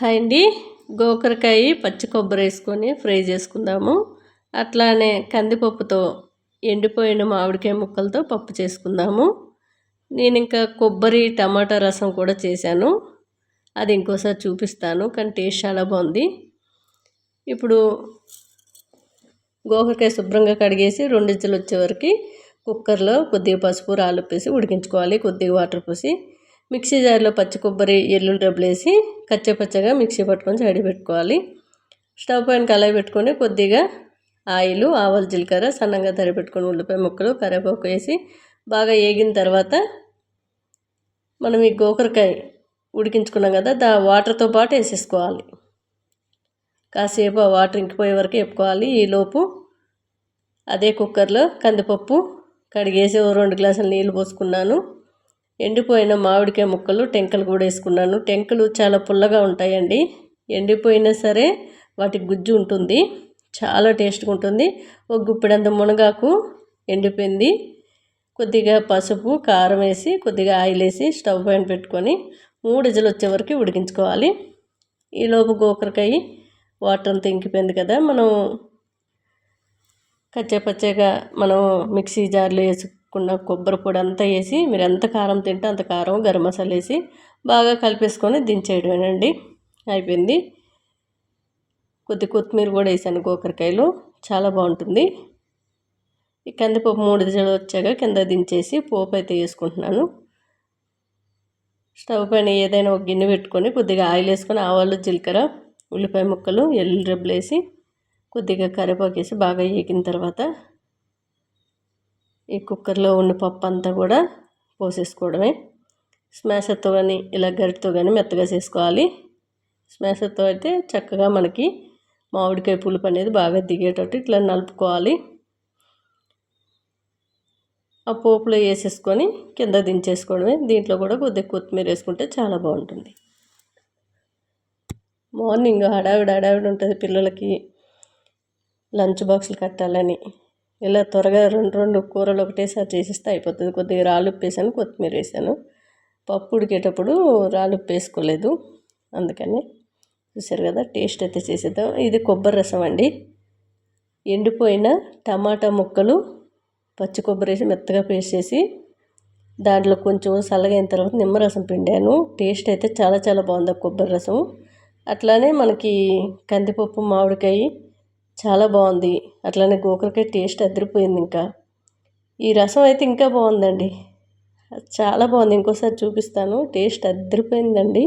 Hi అండి. గోకరకాయ పచ్చి కొబ్బరి వేసుకొని ఫ్రై చేసుకుందాము. అట్లానే కందిపప్పుతో ఎండిపోయిన మామిడికాయ ముక్కలతో పప్పు చేసుకుందాము. నేను ఇంకా కొబ్బరి టమాటా రసం కూడా చేశాను. అది ఇంకోసారి చూపిస్తాను కానీ టేస్ట్ చాలా బాగుంది. ఇప్పుడు గోకరకాయ శుభ్రంగా కడిగేసి రెండు వచ్చేవరకు కుక్కర్లో కొద్దిగా పసుపు రాళ్ళు ఉడికించుకోవాలి. కొద్దిగా వాటర్ పోసి మిక్సీ జార్లో పచ్చి కొబ్బరి ఎల్లుల్లి డబ్బులు వేసి కచ్చపచ్చగా మిక్సీ పట్టుకొని సైడ్ పెట్టుకోవాలి. స్టవ్ పైన కళాయి పెట్టుకొని కొద్దిగా ఆయిల్ ఆవాలు జీలకర్ర సన్నంగా తరి పెట్టుకొని ఉల్లిపాయ ముక్కలు కరివేపాకు వేసి బాగా వేగిన తర్వాత మనం ఈ గోకరకాయ ఉడికించుకున్నాం కదా దా వాటర్తో పాటు వేసేసుకోవాలి. కాసేపు ఆ వాటర్ ఇంకిపోయే వరకు వేపుకోవాలి. ఈలోపు అదే కుక్కర్లో కందిపప్పు కడిగేసి రెండు గ్లాసులు నీళ్ళు పోసుకున్నాను. ఎండిపోయిన మామిడికాయ ముక్కలు టెంకలు కూడా వేసుకున్నాను. టెంకలు చాలా పుల్లగా ఉంటాయండి. ఎండిపోయినా సరే వాటి గుజ్జు ఉంటుంది. చాలా టేస్ట్గా ఉంటుంది. ఒక గుప్పిడంత మునగాకు ఎండిపోయింది. కొద్దిగా పసుపు కారం వేసి కొద్దిగా ఆయిల్ వేసి స్టవ్ పైన పెట్టుకొని మూడు ఇజలు వచ్చే వరకు ఉడికించుకోవాలి. ఈలోపు గోకరకాయ వాటర్ అంతా ఇంకిపోయింది కదా మనం కచ్చాపచ్చగా మనం మిక్సీ జార్లో వేసి వేసుకున్న కొబ్బరి పొడి అంతా వేసి మీరు ఎంత కారం తింటే అంత కారం గరం మసాలా వేసి బాగా కలిపేసుకొని దించేయడమేనండి. అయిపోయింది. కొద్ది కొత్తిమీర కూడా వేసాను గోకరకాయలు చాలా బాగుంటుంది. ఈ కందిపప్పు మూడు దిశలు వచ్చాక కింద దించేసి పోపు అయితే వేసుకుంటున్నాను. స్టవ్ పైన ఏదైనా ఒక గిన్నె పెట్టుకొని కొద్దిగా ఆయిల్ వేసుకొని ఆవాలు జీలకర్ర ఉల్లిపాయ ముక్కలు ఎల్లుల్లి రెబ్బలు వేసి కొద్దిగా కరివేపాకు వేసి బాగా వేగిన తర్వాత ఈ కుక్కర్లో ఉన్న పప్పు అంతా కూడా పోసేసుకోవడమే. స్మాషర్తో కానీ ఇలా గరిటతో కానీ మెత్తగా చేసుకోవాలి. స్మాషర్తో అయితే చక్కగా మనకి మామిడికాయ పులుపు అనేది బాగా దిగేటట్టు ఇట్లా నలుపుకోవాలి. ఆ పోపులో వేసేసుకొని కింద దించేసుకోవడమే. దీంట్లో కూడా కొద్దిగా కొత్తిమీర వేసుకుంటే చాలా బాగుంటుంది. మార్నింగ్ హడావిడి హడావిడి ఉంటుంది పిల్లలకి. లంచ్ బాక్సులు కట్టాలని. ఇలా త్వరగా రెండు రెండు కూరలు ఒకటేసారి చేసేస్తే అయిపోతుంది. కొద్దిగా రాళ్ళు ఉప్పేసాను కొత్తిమీర వేసాను. పప్పు ఉడికేటప్పుడు రాళ్ళు వేసుకోలేదు. అందుకని చూసారు కదా టేస్ట్ అయితే చేసేద్దాం. ఇది కొబ్బరి రసం అండి. ఎండిపోయిన టమాటా ముక్కలు పచ్చి కొబ్బరి వేసి మెత్తగా పేస్ట్ చేసి దాంట్లో కొంచెం చల్లగైన తర్వాత నిమ్మరసం పిండాను. టేస్ట్ అయితే చాలా చాలా బాగుంది కొబ్బరి రసం. అట్లానే మనకి కందిపప్పు మామిడికాయ చాలా బాగుంది. అట్లానే గోకరకాయ టేస్ట్ అదిరిపోయింది ఇంకా. ఈ రసం అయితే ఇంకా బాగుందండి. చాలా బాగుంది. ఇంకోసారి చూపిస్తాను. టేస్ట్ అదిరిపోయిందండి.